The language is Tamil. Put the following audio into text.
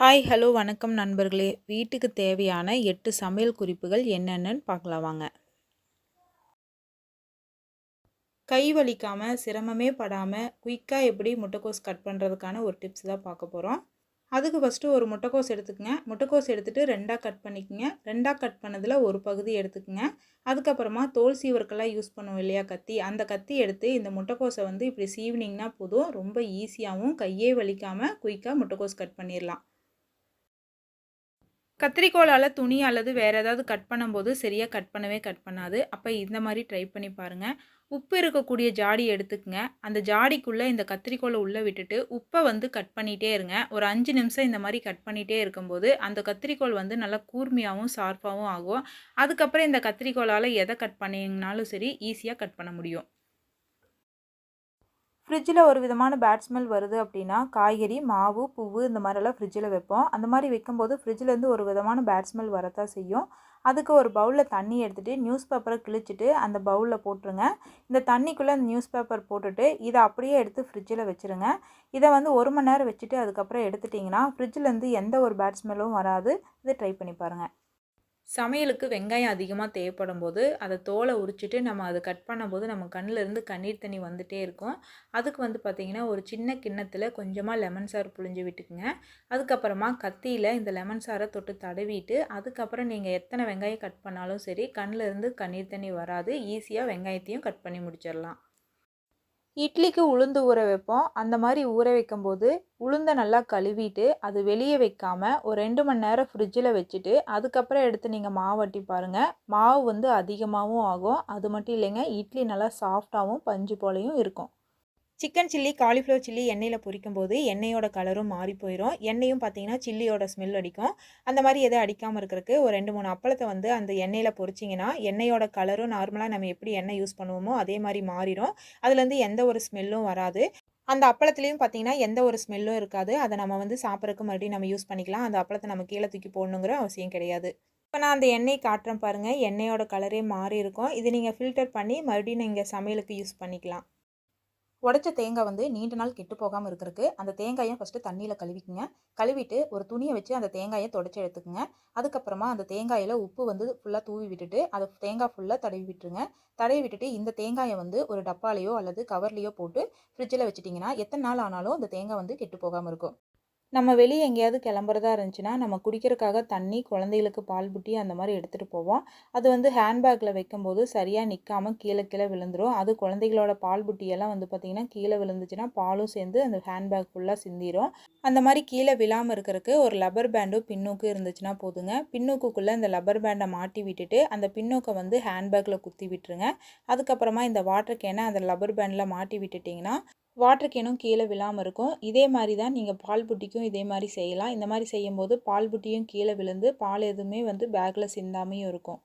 ஹாய் ஹலோ வணக்கம் நண்பர்களே. வீட்டுக்கு தேவையான எட்டு சமையல் குறிப்புகள் என்னென்னு பார்க்கலாம் வாங்க. கை வலிக்காமல் சிரமமே படாமல் குயிக்காக எப்படி முட்டைக்கோஸ் கட் பண்ணுறதுக்கான ஒரு டிப்ஸ் தான் பார்க்க போகிறோம் அதுக்கு ஃபஸ்ட்டு ஒரு முட்டைக்கோஸ் எடுத்துக்கங்க. முட்டைக்கோஸ் எடுத்துகிட்டு ரெண்டாக கட் பண்ணிக்கோங்க. ரெண்டாக கட் பண்ணதில் ஒரு பகுதி எடுத்துக்கோங்க. அதுக்கப்புறமா தோல் சீவருக்கெல்லாம் யூஸ் பண்ணுவோம் இல்லையா கத்தி. அந்த கத்தி எடுத்து இந்த முட்டைக்கோஸை வந்து இப்படி சீவினிங்கன்னா போதும். ரொம்ப ஈஸியாகவும் கையே வலிக்காமல் குயிக்காக முட்டைக்கோஸ் கட் பண்ணிடலாம் கத்திரிக்கோளால் துணி அல்லது வேறு ஏதாவது கட் பண்ணும்போது சரியாக கட் பண்ணவே கட் பண்ணாது. அப்போ இந்த மாதிரி ட்ரை பண்ணி பாருங்கள் உப்பு இருக்கக்கூடிய ஜாடி எடுத்துக்கங்க. அந்த ஜாடிக்குள்ளே இந்த கத்திரிக்கோலை உள்ளே விட்டுட்டு உப்பை வந்து கட் பண்ணிகிட்டே இருங்க. ஒரு அஞ்சு நிமிஷம் இந்த மாதிரி கட் பண்ணிகிட்டே இருக்கும்போது அந்த கத்திரிக்கோள் வந்து நல்லா கூர்மையாகவும் ஷார்ப்பாகவும் ஆகும். அதுக்கப்புறம் இந்த கத்திரிக்கோளால் எதை கட் பண்ணிங்கனாலும் சரி ஈஸியாக கட் பண்ண முடியும். ஃப்ரிட்ஜில் ஒரு விதமான பேட் ஸ்மெல் வருது அப்படின்னா காய்கறி மாவு பூவு இந்த மாதிரிலாம் ஃப்ரிட்ஜில் வைப்போம். அந்த மாதிரி வைக்கும்போது ஃப்ரிட்ஜிலேருந்து ஒரு விதமான பேட் ஸ்மெல் வரத்தான் செய்யும். அதுக்கு ஒரு பவுலில் தண்ணி எடுத்துகிட்டு நியூஸ் பேப்பரை கிழிச்சிட்டு அந்த பவுலில் போட்டுருங்க. இந்த தண்ணிக்குள்ளே அந்த நியூஸ் பேப்பர் போட்டுட்டு இதை அப்படியே எடுத்து ஃப்ரிட்ஜில் வச்சுருங்க. இதை வந்து ஒரு மணி நேரம் வச்சுட்டு அதுக்கப்புறம் எடுத்துட்டிங்கன்னா ஃப்ரிட்ஜிலேருந்து எந்த ஒரு பேட் ஸ்மெல்லும் வராது. இதை ட்ரை பண்ணி பாருங்கள் சமையலுக்கு வெங்காயம் அதிகமாக தேவைப்படும் போது அதை தோலை உரிச்சிட்டு நம்ம அதை கட் பண்ணும்போது நம்ம கண்ணிலேருந்து கண்ணீர் தண்ணி வந்துகிட்டே இருக்கும். அதுக்கு வந்து பார்த்திங்கன்னா ஒரு சின்ன கிண்ணத்தில் கொஞ்சமாக லெமன் சாறு புழிஞ்சு விட்டுக்குங்க. அதுக்கப்புறமா கத்தியில் இந்த லெமன் சாரை தொட்டு தடவிட்டு அதுக்கப்புறம் நீங்கள் எத்தனை வெங்காயம் கட் பண்ணாலும் சரி கண்ணிலேருந்து கண்ணீர் தண்ணி வராது. ஈஸியாக வெங்காயத்தையும் கட் பண்ணி முடிச்சிடலாம். இட்லிக்கு உளுந்து ஊற வைப்போம். அந்த மாதிரி ஊற வைக்கும்போது உளுந்தை நல்லா கழுவிட்டு அது வெளியே வைக்காமல் ஒரு ரெண்டு மணி நேரம் ஃப்ரிட்ஜில் வச்சுட்டு அதுக்கப்புறம் எடுத்து நீங்கள் மாவட்டி பாருங்கள் மாவு வந்து அதிகமாகவும் ஆகும். அது மட்டும் இல்லைங்க இட்லி நல்லா சாஃப்டாகவும் பஞ்சு போலையும் இருக்கும். சிக்கன் சில்லி காலிஃப்ளவர் சில்லி எண்ணெயில் பொரிக்கும் போது எண்ணெயோட கலரும் மாறி போயிடும் எண்ணெயும் பார்த்தீங்கன்னா சில்லியோட ஸ்மெல் அடிக்கும். அந்த மாதிரி எதுவும் அடிக்காமல் இருக்கிறதுக்கு ஒரு ரெண்டு மூணு அப்பளத்தை வந்து அந்த எண்ணெயில் பொரிச்சிங்கன்னா எண்ணெயோட கலரும் நார்மலாக நம்ம எப்படி எண்ணெய் யூஸ் பண்ணுவோமோ அதே மாதிரி மாறிடும் அதுலேருந்து எந்த ஒரு ஸ்மெல்லும் வராது. அந்த அப்பளத்துலேயும் பார்த்தீங்கன்னா எந்த ஒரு ஸ்மெல்லும் இருக்காது. அதை நம்ம வந்து சாப்பிட்றதுக்கு மறுபடியும் நம்ம யூஸ் பண்ணிக்கலாம். அந்த அப்பளத்தை நம்ம கீழே தூக்கி போடணுங்கிற அவசியம் கிடையாது. இப்போ நான் அந்த எண்ணெய் காட்டுறேன் பாருங்கள் எண்ணெயோட கலரே மாறி இருக்கும் இது நீங்கள் ஃபில்டர் பண்ணி மறுபடியும் நீங்கள் சமையலுக்கு யூஸ் பண்ணிக்கலாம். உடச்ச தேங்காய் வந்து நீண்ட நாள் கெட்டு போகாமல் இருக்கிறதுக்கு அந்த தேங்காயை ஃபஸ்ட்டு தண்ணியில் கழுவிக்குங்க. கழுவிட்டு ஒரு துணியை வச்சு அந்த தேங்காயை தொடச்சி எடுத்துக்கோங்க. அதுக்கப்புறமா அந்த தேங்காயில் உப்பு வந்து ஃபுல்லாக தூவி விட்டுட்டு அதை தேங்காய் ஃபுல்லாக தடவி விட்டுருங்க. தடவி விட்டுட்டு இந்த தேங்காயை வந்து ஒரு டப்பாலையோ அல்லது கவர்லேயோ போட்டு ஃப்ரிட்ஜில் வச்சுட்டிங்கன்னா எத்தனை நாள் ஆனாலும் அந்த தேங்காய் வந்து கெட்டு போகாமல் இருக்கும். நம்ம வெளியே எங்கேயாவது கிளம்புறதா இருந்துச்சுன்னா நம்ம குடிக்கிறதுக்காக தண்ணி குழந்தைகளுக்கு பால் புட்டி அந்த மாதிரி எடுத்துகிட்டு போவோம். அது வந்து ஹேண்ட்பேக்கில் வைக்கும்போது சரியாக நிற்காமல் கீழே கீழே விழுந்துடும் அது குழந்தைகளோட பால் புட்டியெல்லாம் வந்து பார்த்திங்கன்னா கீழே விழுந்துச்சுன்னா பாலும் சேர்ந்து அந்த ஹேண்ட்பேக் ஃபுல்லாக சிந்திரும். அந்த மாதிரி கீழே விழாமல் இருக்கிறதுக்கு ஒரு லப்பர் பேண்டும் பின்னூக்கு இருந்துச்சுன்னா போதுங்க. பின்னூக்குள்ளே இந்த லப்பர் பேண்டை மாட்டி விட்டுட்டு அந்த பின்னூக்கை வந்து ஹேண்ட்பேக்கில் குத்தி விட்டுருங்க. அதுக்கப்புறமா இந்த வாட்டர் கேனை அந்த லப்பர் பேண்டில் மாட்டி விட்டுட்டிங்கன்னா வாட்டர் கேனும் கீழே விழாமல் இருக்கும். இதே மாதிரி தான் நீங்கள் பால் புட்டிக்கும் இதே மாதிரி செய்யலாம். இந்த மாதிரி செய்யும்போது பால் புட்டியும் கீழே விழுந்து பால் எதுவுமே வந்து பேக்கில் சிந்தாமையும் இருக்கும்.